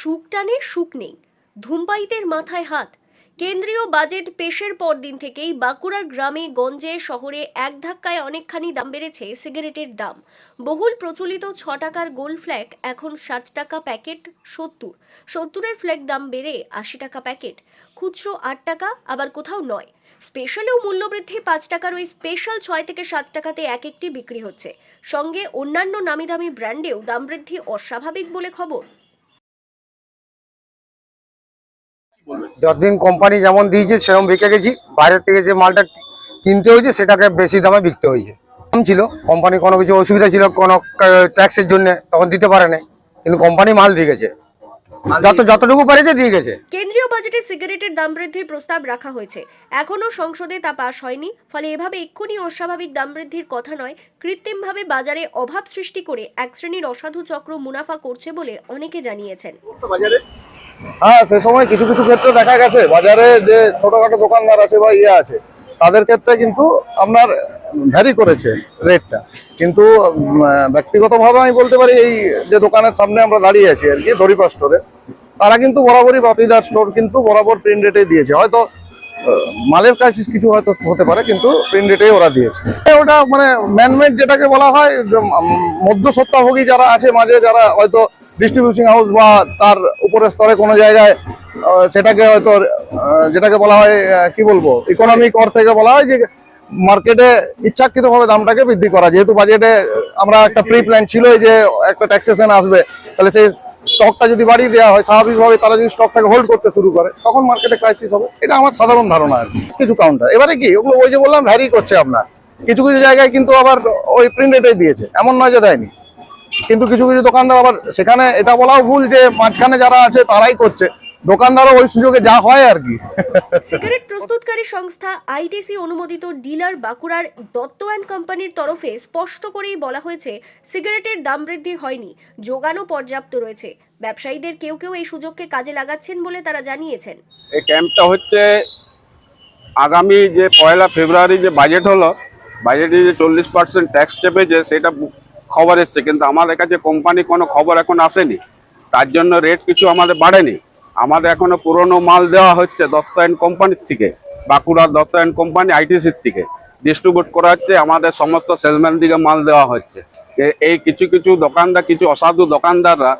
সুখ টানে সুখ নেই। ধূমপায়ীদের মাথায় হাত। কেন্দ্রীয় বাজেট পেশের পর দিন থেকেই বাঁকুড়ার গ্রামে গঞ্জে শহরে এক ধাক্কায় অনেকখানি দাম বেড়েছে সিগারেটের দাম। বহুল প্রচলিত ছ টাকার গোল ফ্ল্যাগ, এখন সাত টাকা প্যাকেট সত্তর। সত্তরের ফ্ল্যাগ দাম বেড়ে আশি টাকা প্যাকেট। খুচরো আট টাকা, আবার কোথাও নয়। স্পেশালেও মূল্যবৃদ্ধি পাঁচ টাকার ওই স্পেশাল ছয় থেকে সাত টাকাতে এক একটি বিক্রি হচ্ছে। সঙ্গে অন্যান্য নামি দামি ব্র্যান্ডেও দাম বৃদ্ধি অস্বাভাবিক বলে খবর। যতদিন কোম্পানি যেমন দিয়েছে, সেরকম বেঁচে গেছি। বাইরের থেকে যে মালটা কিনতে হয়েছে, সেটাকে বেশি দামে বিকতে হয়েছে। কম ছিল কোম্পানি কোনো কিছু অসুবিধা ছিল, কোনো ট্যাক্সের জন্য তখন দিতে পারে নাই কিন্তু কোম্পানি মাল দিয়ে গেছে। যত যতটুকু পেরেছে দিয়ে গেছে। কেন্দ্রীয় বাজেটে সিগারেটের দাম বৃদ্ধির প্রস্তাব রাখা হয়েছে। এখনও সংসদে তা পাশ হয়নি ফলে এভাবে এক্ষুনি অস্বাভাবিক দাম বৃদ্ধির কথা নয় কৃত্রিমভাবে বাজারে অভাব সৃষ্টি করে এক শ্রেণির অসাধু চক্র মুনাফা করছে বলে অনেকে জানিয়েছেন। হ্যাঁ সে সময় কিছু কিছু ক্ষেত্রে দেখা গেছে বাজারে যে ছোটখাটো দোকানদার আছে বা ইয়ে আছে তাদের ক্ষেত্রে কিন্তু আপনার ভ্যারি করেছে রেটটা। কিন্তু ব্যক্তিগতভাবে আমি বলতে পারি এই যে দোকানের সামনে আমরা দাঁড়িয়ে আছি আর কি দরিপা স্টোরে তারা কিন্তু বরাবরই বাপিদার স্টোর কিন্তু বরাবর প্রিন্ট রেটে দিয়েছে। হয়তো মালের ক্রাইসিস কিছু হয়তো হতে পারে কিন্তু প্রিন্ট রেটেই ওরা দিয়েছে। ওটা মানে ম্যানমেড যেটাকে বলা হয় যে, উম, মধ্যসত্ত্বাভোগী যারা আছে মাঝে যারা হয়তো ডিস্ট্রিবিউশন হাউস বা তার উপরের স্তরে কোনো জায়গায় সেটাকে হয়তো যেটাকে বলা হয় কি বলব ইকোনমিক অর থেকে বলা হয় যে মার্কেটে ইচ্ছাকৃতভাবে দামটাকে বৃদ্ধি করা। যেহেতু বাজেটে আমরা একটা প্রি প্ল্যান ছিল যে একটা ট্যাক্সেশন আসবে তাহলে সেই স্টকটা যদি বাড়িয়ে দেওয়া হয়, স্বাভাবিকভাবে তারা যদি স্টকটাকে হোল্ড করতে শুরু করে, তখন মার্কেটে ক্রাইসিস হবে। এটা আমার সাধারণ ধারণা আর কিছু কাউন্টার এবারে কি, ওগুলো ওই যে বললাম ভ্যারি করছে আপনার। কিছু কিছু জায়গায় কিন্তু আবার ওই প্রিন্টেডে দিয়েছে। এমন নয় যে দেয়নি। কিন্তু কিছু কিছু দোকানদার আবার সেখানে এটা বলাও ভুল যে মাঝখানে যারা আছে, তারাই করছে। দোকানদারও ওই সুযোগে যা হয় আর কি। সিগারেট প্রস্তুতকারী সংস্থা আইটিসি অনুমোদিত ডিলার বাঁকুড়ার দত্ত অ্যান্ড কোম্পানির তরফে স্পষ্ট করেই বলা হয়েছে সিগারেটের দাম বৃদ্ধি হয়নি যোগানও পর্যাপ্ত রয়েছে। ব্যবসায়ীদের কেউ কেউ এই সুযোগকে কাজে লাগাচ্ছেন বলে তারা জানিয়েছেন। এই ক্যাম্পটা হচ্ছে আগামী যে পয়লা ফেব্রুয়ারি যে বাজেট হলো বাজেটে যে চল্লিশ পার্সেন্ট ট্যাক্স চেপেছে সেটা খবর এসছে। কিন্তু আমাদের কাছে কোম্পানি কোনো খবর এখন আসেনি। তার জন্য রেট কিছু আমাদের বাড়েনি। আমাদের এখনও পুরনো মাল দেওয়া হচ্ছে দত্ত অ্যান্ড কোম্পানির থেকে, বাঁকুড়ার দত্ত অ্যান্ড কোম্পানি আইটিসির থেকে। ডিস্ট্রিবিউট করা হচ্ছে, আমাদের সমস্ত সেলম্যান দিকে মাল দেওয়া হচ্ছে। এই কিছু কিছু দোকানদার, কিছু অসাধু দোকানদাররা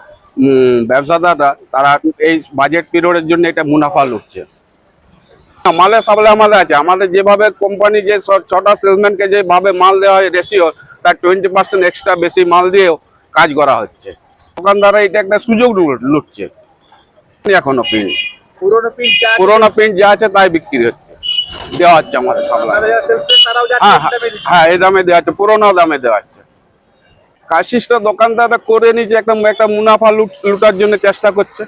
ব্যবসাদাররা, তারা এই বাজেট পিরিয়ডের জন্য এটা মুনাফা লুটছে। মালের সাপ্লাই আমাদের আছে। আমাদের যেভাবে কোম্পানি যে ছটা সেলসম্যানকে যেভাবে মাল দেওয়া হয় রেশিও তার টোয়েন্টি পার্সেন্ট এক্সট্রা বেশি মাল দিয়েও কাজ করা হচ্ছে। দোকানদাররা এটা একটা সুযোগ লুট- লুটছে। এখনও প্রিন্ট পুরোনো প্রিন্ট যা আছে তাই বিক্রি হচ্ছে। দেওয়া হচ্ছে আমাদের সাপ্লাই হ্যাঁ এই হ্যাঁ, দামে হ্যাঁ এই দামে দেওয়া হচ্ছে পুরোনো দামে দেওয়া হচ্ছে। কাশিসটা দোকানদাররা করে নিচ্ছে একটা একটা মুনাফা লুট লুটার জন্য চেষ্টা করছে।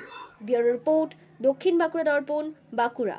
ব্যুরো রিপোর্ট দক্ষিণ বাঁকুড়া দর্পণ বাঁকুড়া।